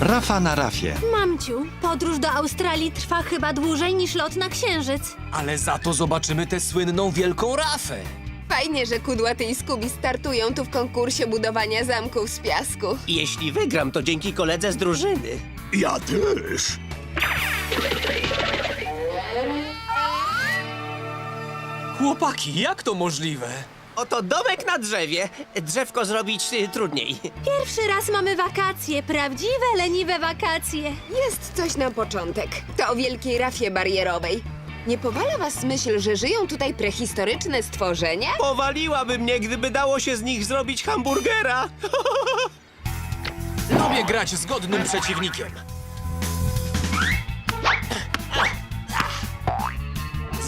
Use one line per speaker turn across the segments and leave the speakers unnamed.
Rafa na rafie.
Mamciu, podróż do Australii trwa chyba dłużej niż lot na Księżyc.
Ale za to zobaczymy tę słynną wielką rafę.
Fajnie, że Kudłaty i Skubi startują tu w konkursie budowania zamków z piasku.
Jeśli wygram, to dzięki koledze z drużyny.
Ja też.
Chłopaki, jak to możliwe?
Oto domek na drzewie. Drzewko zrobić y, trudniej.
Pierwszy raz mamy wakacje, prawdziwe leniwe wakacje.
Jest coś na początek. To o wielkiej rafie barierowej. Nie powala was myśl, że żyją tutaj prehistoryczne stworzenia?
Powaliłaby mnie, gdyby dało się z nich zrobić hamburgera.
Lubię grać z godnym przeciwnikiem.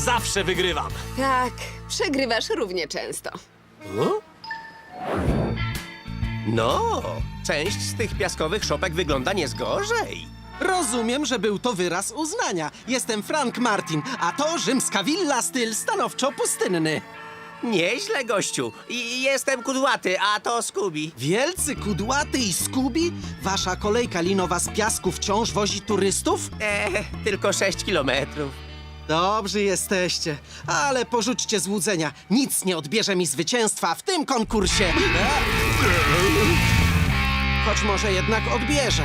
Zawsze wygrywam.
Tak, przegrywasz równie często.
No, część z tych piaskowych szopek wygląda nie z gorzej.
Rozumiem, że był to wyraz uznania. Jestem Frank Martin, a to rzymska willa styl stanowczo pustynny.
Nieźle, gościu. I jestem kudłaty, a to Skubi.
Wielcy, kudłaty i skubi? Wasza kolejka linowa z piasku wciąż wozi turystów?
E, tylko 6 kilometrów.
Dobrzy jesteście, ale porzućcie złudzenia. Nic nie odbierze mi zwycięstwa w tym konkursie. Choć może jednak odbierze.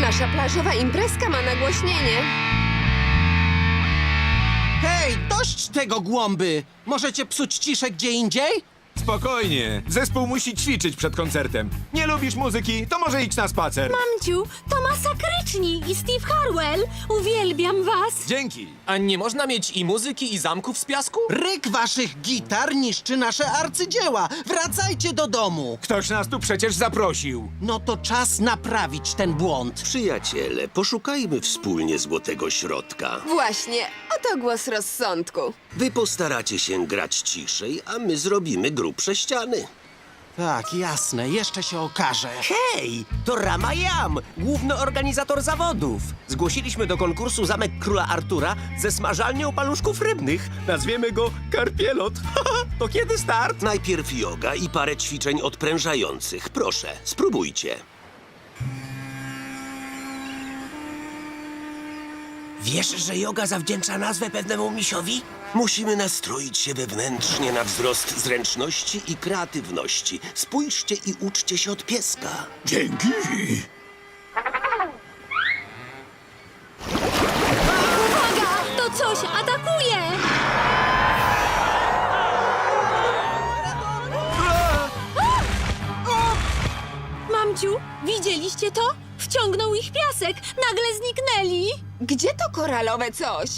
Nasza plażowa imprezka ma nagłośnienie.
Hej, dość tego głąby! Możecie psuć ciszę gdzie indziej?
Spokojnie. Zespół musi ćwiczyć przed koncertem. Nie lubisz muzyki? To może idź na spacer.
Mamciu, to masakryczni i Steve Harwell. Uwielbiam was.
Dzięki.
A nie można mieć i muzyki, i zamków z piasku?
Ryk waszych gitar niszczy nasze arcydzieła. Wracajcie do domu.
Ktoś nas tu przecież zaprosił.
No to czas naprawić ten błąd.
Przyjaciele, poszukajmy wspólnie złotego środka.
Właśnie, oto głos rozsądku.
Wy postaracie się grać ciszej, a my zrobimy grubsze ściany.
Tak, jasne, jeszcze się okaże.
Hej, to Rama Jam, główny organizator zawodów. Zgłosiliśmy do konkursu Zamek Króla Artura ze smażalnią paluszków rybnych. Nazwiemy go Karpielot. to kiedy start?
Najpierw yoga i parę ćwiczeń odprężających. Proszę, spróbujcie.
Wiesz, że yoga zawdzięcza nazwę pewnemu misiowi?
Musimy nastroić się wewnętrznie na wzrost zręczności i kreatywności. Spójrzcie i uczcie się od pieska.
Dzięki.
Uwaga, to coś atakuje. Mamciu, widzieliście to? Wciągnął ich piasek, nagle zniknęli.
Gdzie to koralowe coś?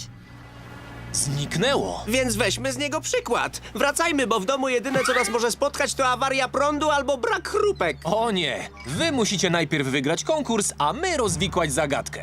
Zniknęło.
Więc weźmy z niego przykład. Wracajmy, bo w domu jedyne, co nas może spotkać, to awaria prądu albo brak chrupek.
O nie, wy musicie najpierw wygrać konkurs, a my rozwikłać zagadkę.